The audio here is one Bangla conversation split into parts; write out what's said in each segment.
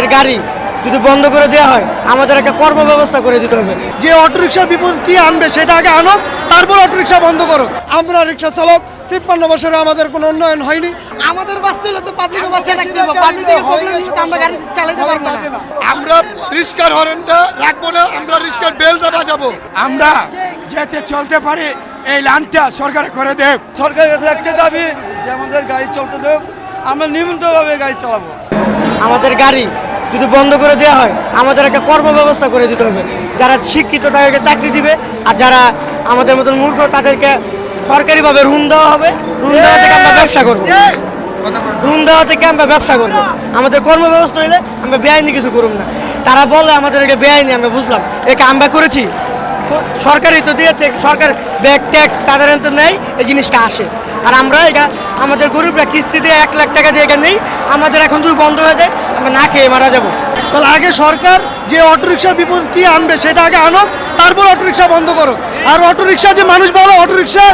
আমাদের গাড়ি যদি বন্ধ করে দেওয়া হয় আমাদের একটা কর্ম ব্যবস্থা করে দিতে হবে। যে অটোরিকশার বিপদ কি আনবে সেটা আগে আনুক তারপর অটোরিকশা বন্ধ করুক। আমরা রিক্সা চালক তিপ্পান্ন বছরে আমাদের কোনো উন্নয়ন হয়নি। আমাদের বাঁচতে হলে তো পাবলিক বাঁচিয়ে রাখতে হবে। পাবলিকের প্রবলেম হলে তো আমরা গাড়ি চালাতে পারব না। আমরা রিস্কার হরেনটা রাখব না আমরা রিস্কার বেলটা বাজাবো। আমরা যেতে চলতে পারি এই লাইনটা সরকার করে দেব। সরকারের কাছে একটা দাবি যে আমাদের গাড়ি চলতে দেব আমরা নিয়মিতভাবে গাড়ি চালাবো। আমাদের গাড়ি যদি বন্ধ করে দেওয়া হয়, আমাদের একটা কর্ম ব্যবস্থা করে দিতে হবে। যারা শিক্ষিত, তাদেরকে চাকরি দিবে, আর যারা আমাদের মতন মূর্খ, তাদেরকে সরকারিভাবে রুম দেওয়া হবে। রুম দেওয়া থেকে আমরা ব্যবসা করব। রুম দেওয়া থেকে আমরা ব্যবসা করব। আমাদের কর্ম ব্যবস্থা হইলে আমরা বেআইনি কিছু করুম না। তারা বলে আমাদের এটা বেআইনি, আমরা বুঝলাম। একে আমরা করেছি। সরকারই তো দিয়েছে, সরকার ব্যাগ, ট্যাক্স, তাদের তো নেই, এই জিনিসটা আসে। আর আমরা এটা, আমাদের গরিবরা কিস্তি দিয়ে এক লাখ টাকা দিয়ে এখানে নেই, আমাদের এখন যদি বন্ধ হয়ে যায়, আমরা না খেয়ে মারা যাব। তাহলে আগে সরকার যে অটোরিকশার বিপদ কি আনবে, সেটা আগে আনুক, তারপর অটোরিকশা বন্ধ করুক। আর অটোরিকশা যে মানুষ বলো অটোরিকশা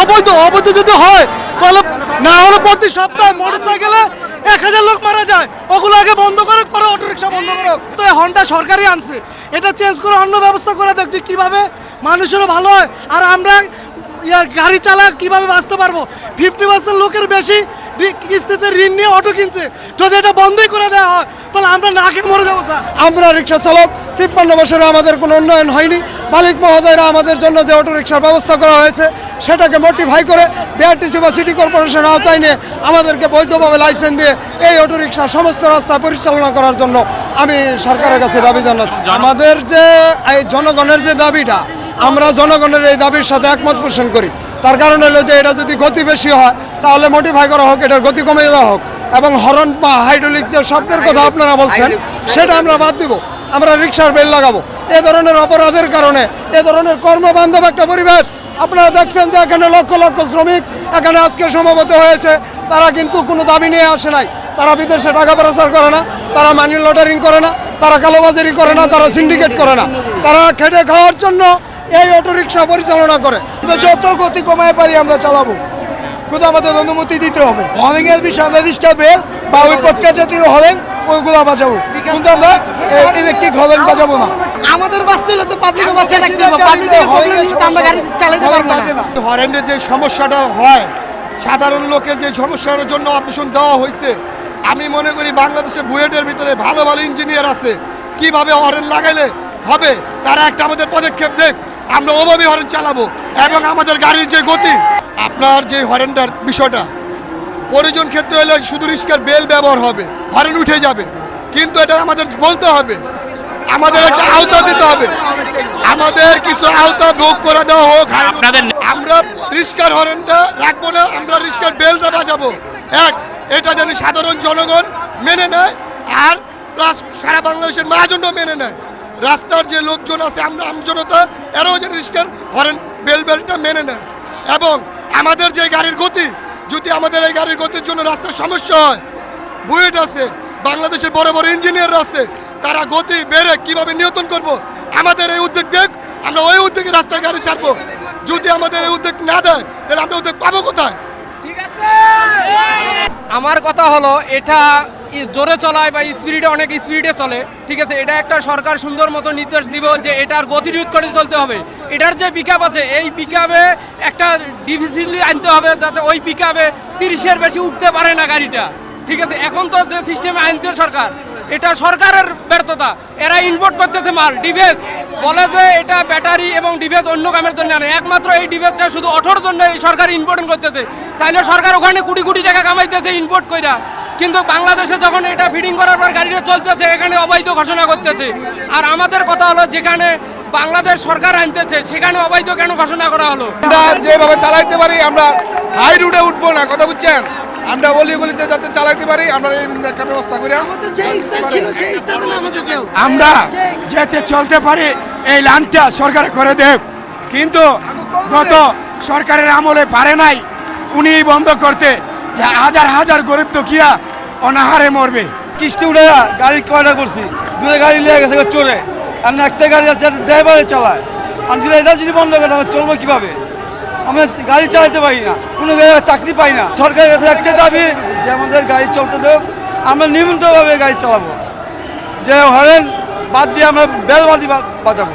অবৈধ অবৈধ যদি হয়, তাহলে না হলে প্রতি সপ্তাহে মোটর সাইকেলে এক হাজার লোক মারা যায়। ওগুলো আগে বন্ধ করুক, পরে অটোরিকশা বন্ধ করুক। তো এই হন্ডা সরকারই আনছে। এটা চেঞ্জ করে অন্য ব্যবস্থা করে দেখ যে কীভাবে মানুষেরও ভালো হয়। আর আমরা ইয়ার গাড়ি চালা কীভাবে বাঁচতে পারব? ফিফটি পার্সেন্ট লোকের বেশি কিস্তিতে ঋণ নিয়ে অটো কিনছে। যদি এটা বন্ধই করে দেওয়া হয় তাহলে আমরা না খেয়ে মরে যাব স্যার। আমরা রিক্সা চালক তিপ্পান্ন বছরে আমাদের কোনো উন্নয়ন হয়নি। মালিক মহোদয়রা আমাদের জন্য যে অটো রিক্সার ব্যবস্থা করা হয়েছে সেটাকে মোটিফাই করে বিআরটিসি বা সিটি কর্পোরেশনের আওতায় নিয়ে আমাদেরকে বৈধভাবে লাইসেন্স দিয়ে এই অটো রিক্সা সমস্ত রাস্তা পরিচালনা করার জন্য আমি সরকারের কাছে দাবি জানাচ্ছি। আমাদের যে এই জনগণের যে দাবিটা আমরা জনগণের এই দাবির সাথে একমত পোষণ করি। তার কারণ হলো যে এটা যদি গতি বেশি হয় তাহলে মডিফাই করা হোক এটার গতি কমিয়ে দেওয়া হোক। এবং হরন বা হাইড্রোলিক যে শব্দের কথা আপনারা বলছেন সেটা আমরা বাদ দিব। আমরা রিক্সার বেল লাগাবো। এ ধরনের অপরাধের কারণে এ ধরনের কর্মবান্ধব একটা পরিবেশ। আপনারা দেখছেন যে এখানে লক্ষ লক্ষ শ্রমিক এখানে আজকে সমবেত হয়েছে। তারা কিন্তু কোনো দাবি নিয়ে আসে নাই। তারা বিদেশে টাকা প্রচার করে না তারা মানি লটারিং করে না তারা কালোবাজারি করে না তারা সিন্ডিকেট করে না। তারা খেটে খাওয়ার জন্য এই অটো রিক্সা পরিচালনা করে। যত গতি কমায় পারি আমরা চালাবো। কিন্তু আমাদের অনুমতি দিতে হবে। হলিং এর বিষয় আমরা রিক্সা বেল বা ওই পটকা জাতীয় হলেন ওইগুলো বাজাবো। কিন্তু আমরা ইলেকট্রিক হলেন বাজাবো না। আমাদের বাঁচতে হলে তো বাঁচিয়ে রাখতে হবে। পাবলিকের প্রবলেম তো আমরা গাড়ি চালাতে পারব না। হরেনের যে সমস্যাটা হয় সাধারণ লোকের যে সমস্যার জন্য অপারেশন দেওয়া হয়েছে আমি মনে করি বাংলাদেশে বুয়েটের ভিতরে ভালো ভালো ইঞ্জিনিয়ার আছে। কীভাবে হরেন লাগাইলে হবে তারা একটা আমাদের পদক্ষেপ দেখ। আমরা ওভাবে হরেন চালাবো এবং আমাদের গাড়ির যে গতি আপনার যে হরেনটার বিষয়টা প্রয়োজন ক্ষেত্রে হলে শুধু রিস্কার বেল ব্যবহার হবে হরেন উঠে যাবে। কিন্তু এটা আমাদের বলতে হবে আমাদের একটা আওতা দিতে হবে। আমাদের কিছু আওতা ভোগ করে দেওয়া হোক। আমরা রিস্কার হরেনটা রাখব না আমরা রিস্কার বেলটা বাজাবো। এক এটা যেন সাধারণ জনগণ মেনে নেয় আর প্লাস সারা বাংলাদেশের মহাজন্য মেনে নেয়। রাস্তার যে লোকজন আছে, আমরা আমজনতা, এরাও যেন রিস্কার হরেন, বেল বেলটা মেনে নেয়। এবং আমাদের যে গাড়ির গতি, যদি আমাদের এই গাড়ির গতির জন্য রাস্তার সমস্যা হয়, বুয়েট আছে, বাংলাদেশের বড় বড় ইঞ্জিনিয়ার আছে, তারা গতি বেড়ে কীভাবে নিয়ন্ত্রণ করব? আমাদের এই উদ্যোগ দেখ, আমরা ওই উদ্যোগে রাস্তায় গাড়ি ছাড়বো। যদি আমাদের এই উদ্যোগ না দেয়, তাহলে আমরা উদ্যোগ পাবো কোথায়? আমার কথা হলো, এটা জোরে চলায় বা স্পিডে অনেক স্পিডে চলে, ঠিক আছে? এটা একটা সরকার সুন্দর মতো নির্দেশ দিব যে এটার গতি রোধ করে চলতে হবে। এটার যে পিক আছে, এই পিক একটা ডিভিসিলি আনতে হবে যাতে ওই পিক আপে তিরিশের বেশি উঠতে পারে না গাড়িটা, ঠিক আছে? এখন তো যে সিস্টেমে আনছে সরকার, এটা সরকারের ব্যর্থতা। এরা ইম্পোর্ট করতেছে মাল, ডিভেস। বলে যে এটা ব্যাটারি এবং ডিভেস অন্য কামের জন্য আনে। একমাত্র এই ডিভেসটা শুধু অঠোর জন্য সরকার ইম্পোর্ট করতেছে। তাইলে সরকার ওখানে কোটি কোটি টাকা কামাইতেছে ইম্পোর্ট কইরা। কিন্তু বাংলাদেশে যখন এটা ফিডিং করার পর গাড়িটা চলতেছে এখানে অবৈধ ঘোষণা করতেছে। আর আমাদের কথা হলো যেখানে বাংলাদেশ সরকার আনতেছে সেখানে অবৈধ কেন ঘোষণা করা হলো? আমরা যেভাবে চালাইতে পারি আমরা হাই রুটে উঠবো না কথা বুঝছেন? আমরা অলি গলিতে যাতে চালাইতে পারি আমরা এই একটা ব্যবস্থা করি আমাদের যে স্থান ছিল সেই স্থানে আমাদের কেউ আমরা যেতে চলতে পারি এই লাইনটা সরকার করে দেব। কিন্তু গত সরকারের আমলে পারে নাই উনি বন্ধ করতে। যে হাজার হাজার গরিব তো কিরা অনাহারে মরবে। কিস্তি উঠে গাড়ি কয়টা করছি। দূরে গাড়ি লিয়ে গেছে চোরে। আর একটা গাড়ি আছে ড্রাইভারে চালায়। আমি যদি এটা যদি বন্ধ করে চলবো কীভাবে? আমরা গাড়ি চালাতে পারি না। কোনো চাকরি পাই না। সরকারের কাছে একটা দাবি যে আমাদের গাড়ি চলতে দেব আমরা নিয়মিতভাবে গাড়ি চালাবো। যে হরেন, বাদ দিয়ে আমরা বেলবাদি বাজাবো।